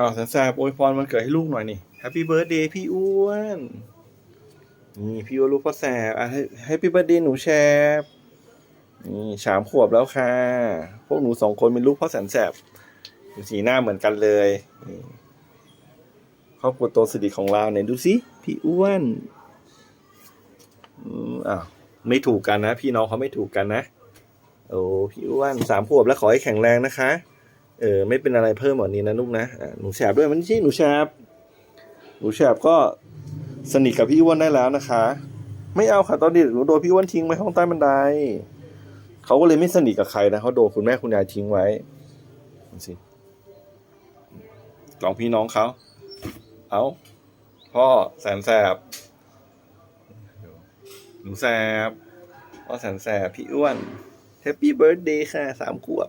อ้าแสนแสบอวยพรมันเกิดให้ลูกหน่อยนี่แฮปปี้เบิร์ดเดย์พี่อ้วนนี่พี่อ้วนลูกพ่อแสบอะแฮปปี้เบิร์ดเดย์หนูแชบนี่สามขวบแล้วค่ะ พวกหนูสองคนเป็นลูกพ่อแสนแสบดูสีหน้าเหมือนกันเลยนี่ครอบครัวโตสิริของเราเนี่ยดูสิพี่อ้วนอืมอ้าวไม่ถูกกันนะ พี่น้องเขาไม่ถูกกันนะ โอ้พี่อ้วนสามขวบแล้วขอให้แข็งแรงนะคะ เออไม่เป็นอะไรเพิ่มกว่านี้นะลูกนะหนูแฉบด้วยมันใช่หนูแฉบหนูแฉบก็สนิทกับพี่อ้วนได้แล้วนะคะ ไม่เอาค่ะตอนเด็กหนูโดนพี่อ้วนทิ้งไว้ห้องใต้บันไดเขาก็เลยไม่สนิทกับใครนะเขาโดนคุณแม่คุณยายทิ้งไว้สิลองพี่น้องเขาเอาพ่อแสนแสบหนูแสบพ่อแสนแสบพี่อ้วนแฮปปี้เบิร์ดเดย์ค่ะสามขวบ